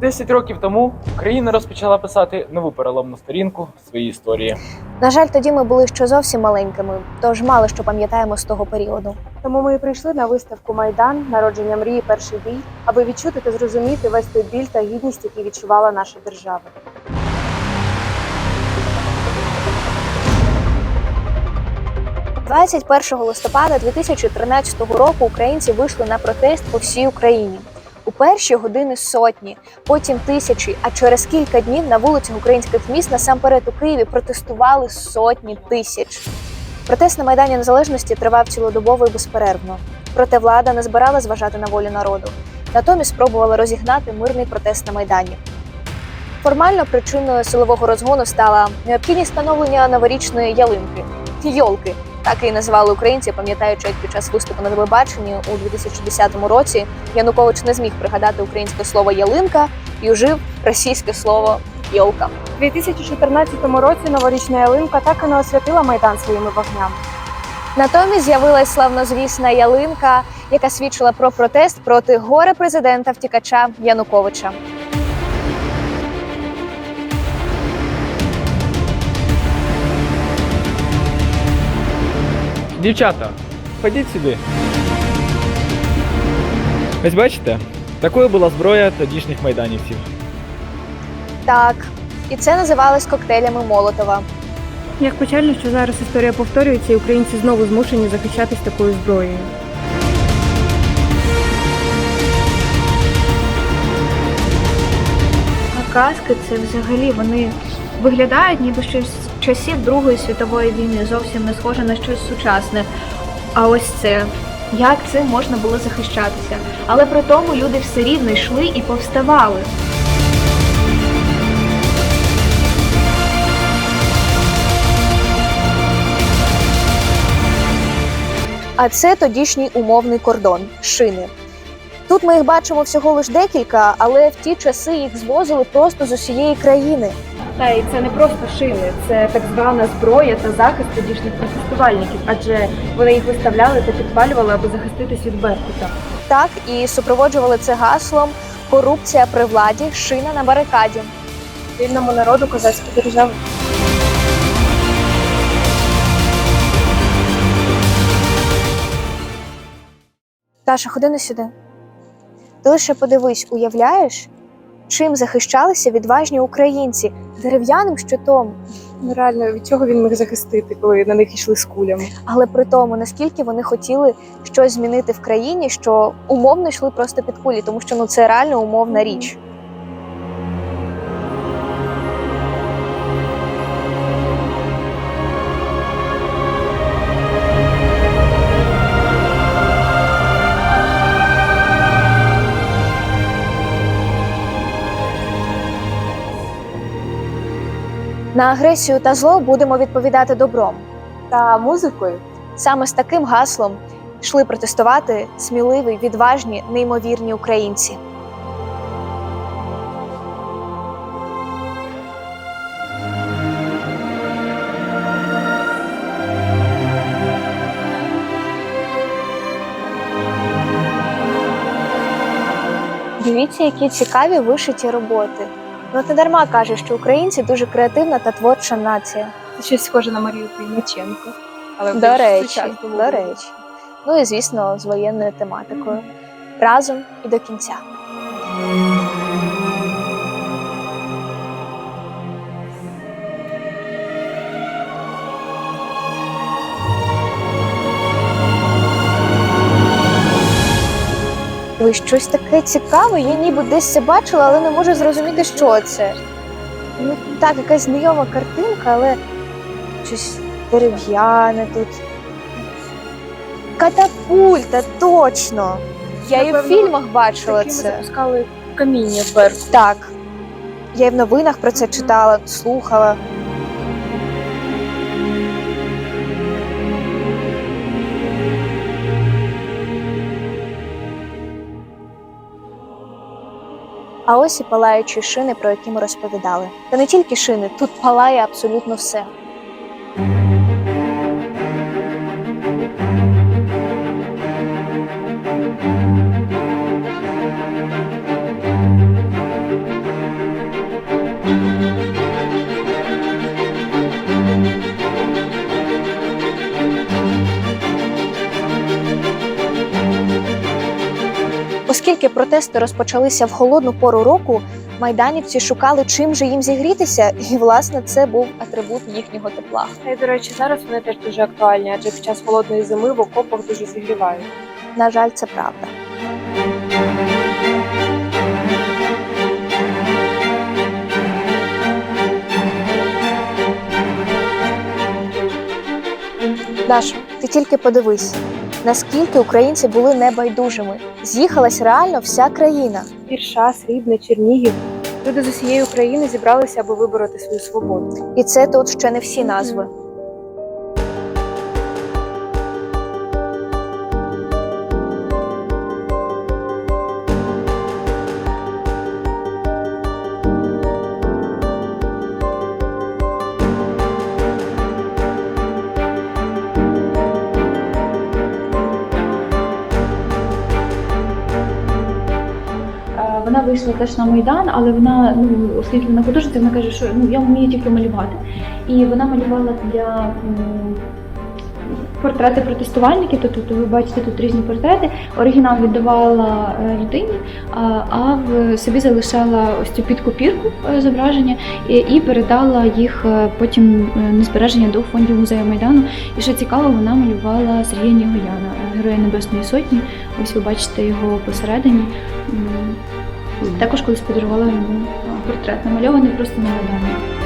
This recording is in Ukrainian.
Десять років тому Україна розпочала писати нову переломну сторінку своєї історії. На жаль, тоді ми були ще зовсім маленькими, тож мало що пам'ятаємо з того періоду. Тому ми і прийшли на виставку Майдан, народження мрії, перший бій, аби відчути та зрозуміти весь той біль та гідність, які відчувала наша держава. – 21 листопада 2013 року українці вийшли на протест по всій Україні. Перші години сотні, потім тисячі. А через кілька днів на вулицях українських міст насамперед у Києві протестували сотні тисяч. Протест на майдані Незалежності тривав цілодобово і безперервно. Проте влада не збирала зважати на волю народу. Натомість спробувала розігнати мирний протест на майдані. Формально причиною силового розгону стала необхідність встановлення новорічної ялинки йолки. Так і називали українці, пам'ятаючи, як під час виступу на телебаченні у 2010 році Янукович не зміг пригадати українське слово ялинка і ужив російське слово йолка. У 2014 році новорічна ялинка так і не освятила Майдан своїми вогнями. Натомість з'явилась славнозвісна ялинка, яка свідчила про протест проти горе президента втікача Януковича. Дівчата, ходіть сюди. Ось бачите, такою була зброя тодішніх майданівців. Так, і це називалось коктейлями Молотова. Як печально, що зараз історія повторюється, і українці знову змушені захищатись такою зброєю. А казки це взагалі вони виглядають ніби щось часів Другої світової війни, зовсім не схоже на щось сучасне. А ось це. Як цим можна було захищатися? Але при тому люди все рівно йшли і повставали. А це тодішній умовний кордон шини. Тут ми їх бачимо всього лиш декілька, але в ті часи їх звозили просто з усієї країни. Та і це не просто шини, це так звана зброя та захист тодішніх протестувальників, адже вони їх виставляли та підпалювали, аби захиститись від Беркута. Так і супроводжували це гаслом корупція при владі, шина на барикаді. Вільному народу козацькі держави. Таша, ходи не сюди. Ти лише подивись, уявляєш, чим захищалися відважні українці дерев'яним щитом, Ну реально від чого він міг захистити, коли на них йшли з кулями. але при тому, наскільки вони хотіли щось змінити в країні, що умовно йшли просто під кулі, тому що ну це реально умовна річ. На агресію та зло будемо відповідати добром. Та музикою Саме з таким гаслом йшли протестувати сміливі, відважні, неймовірні українці. Дивіться, які цікаві вишиті роботи. Ну, не дарма каже, що українці дуже креативна та творча нація. це щось схоже на Марію Клімаченко. Але До речі, до речі. Ну і звісно, з воєнною тематикою. Разом і до кінця. Ви щось таке цікаве, я ніби десь це бачила, але не можу зрозуміти, що це. Ну так, якась знайома картинка, але щось дерев'яне тут. Катапульта, точно! Я і в Напевно, фільмах бачила Такими це. запускали каміння вверх. Так. Я і в новинах про це читала, слухала. А ось і палаючі шини, про які ми розповідали. Та не тільки шини, тут палає абсолютно все. Оскільки протести розпочалися в холодну пору року, майданівці шукали чим же їм зігрітися, і власне це був атрибут їхнього тепла. Та й до речі, зараз вони теж дуже актуальні, адже під час холодної зими в окопах дуже зігрівають. На жаль, це правда. Даш, ти тільки подивись, наскільки українці були небайдужими. З'їхалась реально вся країна. Ірша, Срібне, Чернігів. Люди з усієї України зібралися, аби вибороти свою свободу. І це тут ще не всі назви. Вона вийшла теж на майдан, але вона, ну вона художниця, вона каже, що ну я вмію тільки малювати. І вона малювала для портрети протестувальників. Тобто ви бачите тут різні портрети. Оригінал віддавала е, людині, а, в собі залишала ось цю підкопірку е, зображення і, передала їх е, потім на збереження до фондів музею майдану. І що цікаво, вона малювала Сергія Нігояна, Героя Небесної Сотні. Ось ви бачите його посередині. Також колись подарувала йому портрет, намальований просто на.